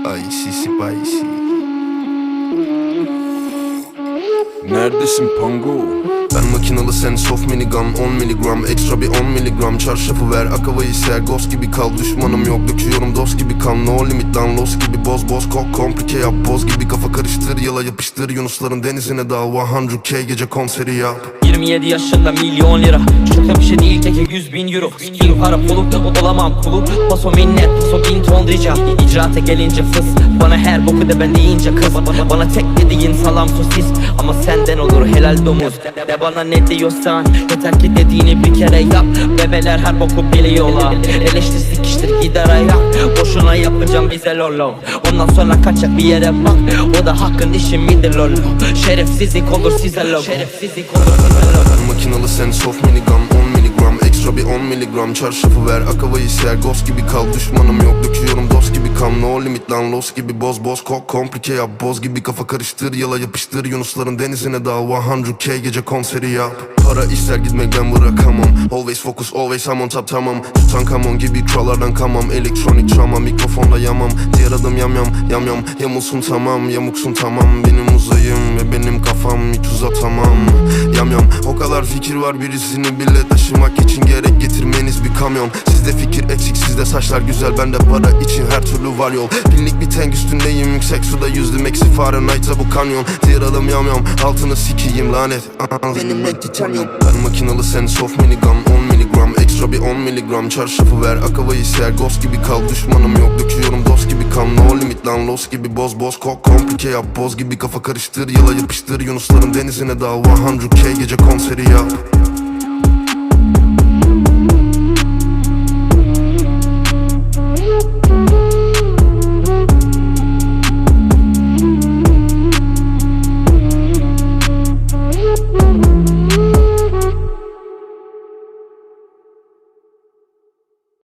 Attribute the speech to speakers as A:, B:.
A: Spicy spicy
B: Neredesin Pango?
A: Ben makinalı sen soft minigun 10 miligram Ekstra bir 10 miligram Çarşafı ver akavayı ser Ghost gibi kal. Düşmanım yok Döküyorum dost gibi kan No limit lan los gibi boz boz Kok. Komplike yap boz gibi kafa karıştır Yala yapıştır. Yunusların denizine dal 100k gece konseri yap.
C: 27 yaşında milyon lira. Çok da bir şey değil keke 100 bin euro. Skill para puluk olamam kuluk Paso minnet paso bin ton rica İcraate gelince fıs Bana her boku da ben deyince kız. Bana tek dediğin salam sosis. Ama senden olur helal domuz. De bana ne diyorsan. Yeter ki dediğini bir kere yap. Bebeler her boku biliyorlar. Eleştir sikiştir gider ayak. Boşuna yapacağım bize lolo Ondan sonra kaçak bir yere bak. O da hakkın işi midir lolo Şerefsizlik olur size logo Şerefsizlik olur size logo
A: makinalı sen soft minigun 10 miligram Çarşafı ver akavayı ser. Ghost gibi kal düşmanım yok Döküyorum dost gibi kan No limit lan los gibi boz boz. Kok komplike yap boz gibi kafa karıştır Yala yapıştır. Yunusların denizine dal 100k gece konseri yap. Para ister gitmek ben bırakamam. Always focus always I'm on top tamam. Tutankamon gibi krallardan kamam. Elektronik travma mikrofonda yamam. Diğer adım yam yam yam yam. Yamulsun tamam yamuksun tamam. Benim uzayım ve benim fikir var birisini bile taşımak için gerek getirmeniz bir kamyon. Sizde fikir eksik sizde saçlar güzel bende para için her türlü var yol. Binlik bir tank üstündeyim yüksek suda yüzdüm eksi Fahrenheit'a bu kanyon Diğer adım yam yam altını sikiyim lanet. Benim net titanyum Ben makinalı sen soft minigun 10 miligram Ekstra bir 10 miligram Çarşafı ver akavayı ser. Ghost gibi kal düşmanım yok Döküyorum dost gibi kan. No limit lan los gibi boz boz Kok komplike yap. Boz gibi kafa karıştır Yala yapıştır. Yunusların denizine dal 100k gece konseri Thank you.